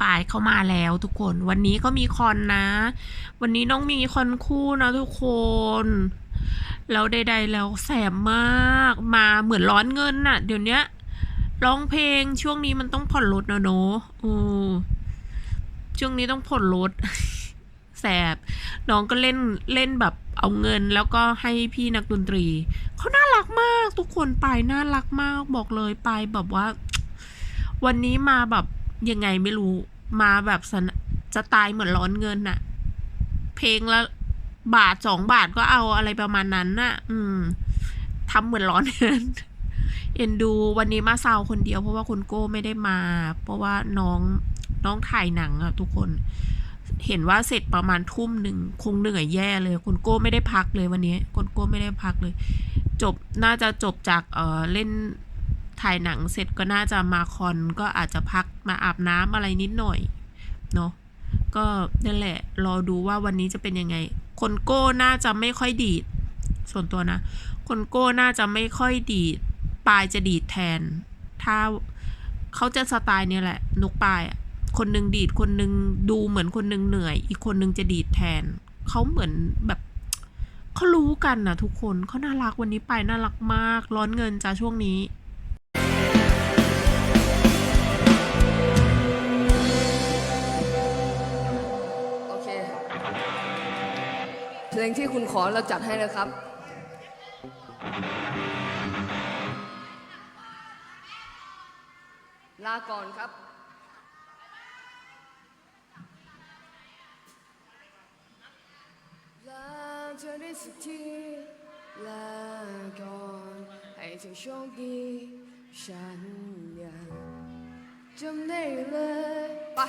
ปายเข้ามาแล้วทุกคน วันนี้ก็มีคอนนะ วันนี้น้องมีคอนคู่นะทุกคนแล้วใดๆแล้วแสบมากมาเหมือนร้อนเงินน่ะ เดี๋ยวนี้ร้องเพลงช่วงนี้มันต้องผ่อนรถนะเนอะเอช่วงนี้ต้องผ่อนรถแสบน้องก็เล่นเล่นแบบเอาเงินแล้วก็ให้พี่นักดนตรี เขาน่ารักมาก ทุกคนไปายน่ารักมากบอกเลยไปายแบบว่า วันนี้มาแบบ ยังไงไม่รู้มาแบบสนจะตายเหมือนร้อนเงินน่ะ เพลงละบาทสองบาทก็เอาอะไรประมาณนั้นน่ะ อืมทำเหมือนร้อนเงินเอ็นดูวันนี้มาเซาคนเดียวเพราะว่าคุณโก้ไม่ได้มา เพราะว่าน้องน้องถ่ายหนังอะทุกคน เห็นว่าเสร็จประมาณทุ่มหนึ่งคงเหนื่อยแย่เลย คุณโก้ไม่ได้พักเลยวันนี้คุณโก้ไม่ได้พักเลย จบน่าจะจบจากเออเล่น ถ่ายหนังเสร็จก็น่าจะมาคอนก็อาจจะพักมาอาบน้ำอะไรนิดหน่อยเนาะก็นั่นแหละรอดูว่าวันนี้จะเป็นยังไง คนโก้น่าจะไม่ค่อยดีด ส่วนตัวนะ คนโก้น่าจะไม่ค่อยดีดปลายจะดีดแทน ถ้าเขาจะสไตล์เนี่ยแหละ นกปลายคนหนึ่งดีดคนหนึ่งดูเหมือนคนหนึ่งเหนื่อย อีกคนหนึ่งจะดีดแทนเขาเหมือนแบบเขารู้กันนะทุกคนเขาน่ารักวันนี้ไปน่ารักมาก ร้อนเงินจ้าช่วงนี้ เพลงที่คุณขอเราจัดให้นะครับ ลาก่อนครับลาเธอได้สักทีลาก่อนให้เธอโชคดีฉันยังจำได้เลยไป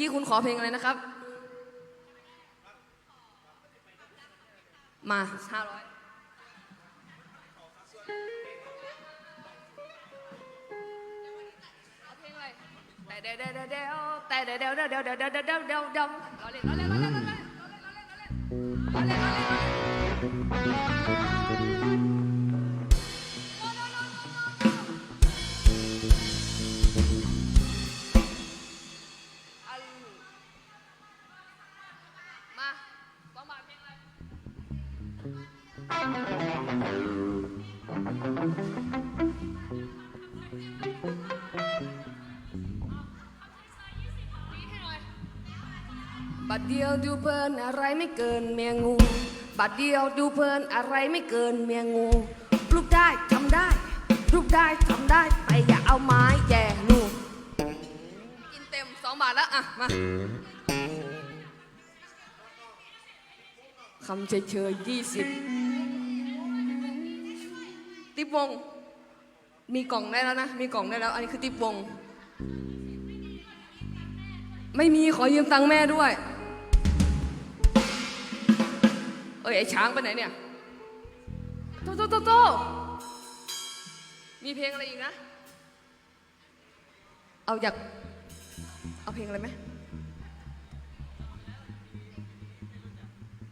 กี้คุณขอเพลงอะไรนะครับ มาห้าร้อยแต่เดวเดวเดวเดวแต่เดวเดวเดวเดวเดวเดวเดวเดวเดวเดว บัดเดียวดูเพลินอะไรไม่เกินเมียงู บัดเดียวดูเพลินอะไรไม่เกินเมียงูรูปได้ทำได้รูปได้ทำได้ไปอย่าเอาไม้แย่ลูกกินเต็มสองบาทแล้วอะมาคำเฉยเฉยยี่สิบ ติ๊บวง มีกล่องได้แล้วนะ มีกล่องได้แล้ว อันนี้คือติ๊บวง ไม่มีขอยืมตังค์แม่ด้วย เอ้ยไอ้ช้างไปไหนเนี่ยโตโตโตโตมีเพลงอะไรอีกนะ เอาอยาก เอาเพลงอะไรไหม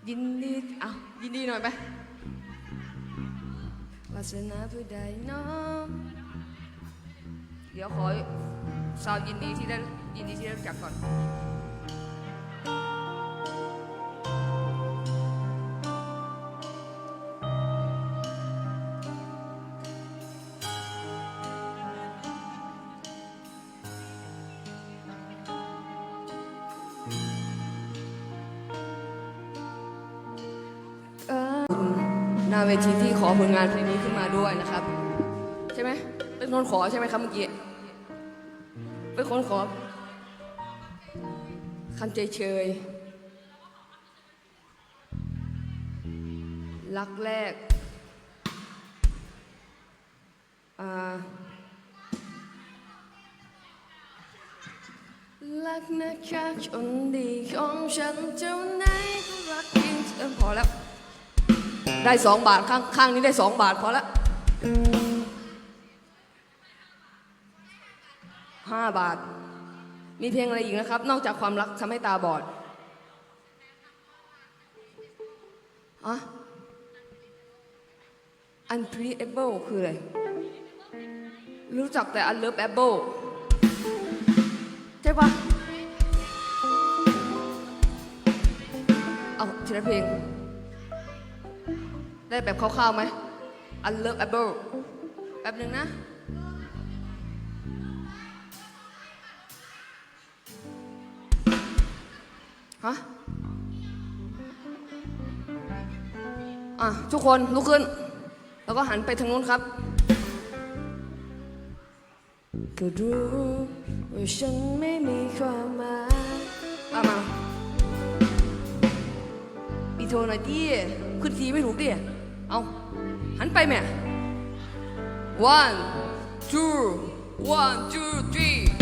ยินดีเอายินดีหน่อยไปวาสนาผู้ใดน้องเดี๋ยวขอสาวยินดีที่ได้ยินดีที่ได้รู้จักก่อน หน้าเวทีที่ขอผลงานเพลงนี้ ด้วยนะครับ ใช่ไหมเป็นคนขอใช่ไหมครับเมื่อกี้เป็นคนขอคันใจเชยรักแรกอ่ารักนะคะคนดีของฉันเจ้านายก็รักจริงพอแล้ว ได้สองบาทข้างข้างนี้ได้สองบาทพอและ ห้าบาท มีเพลงอะไรอีกนะครับ นอกจากความรักทำให้ตาบอดอะ unpredictable คืออะไร รู้จักแต่ unlovable ใช่ปะเอาทีละเพลง ได้แบบคร่าวๆไหม unlovable แป๊บหนึ่งนะ ฮะ อะ ทุกคนลุกขึ้น แล้วก็หันไปทางนู้นครับก็รู้ว่าฉันไม่มีความหมายมามาปีโทหน่อยดิขึ้นทีไม่ถูกดิ เอา หันไปแม่ one two one two three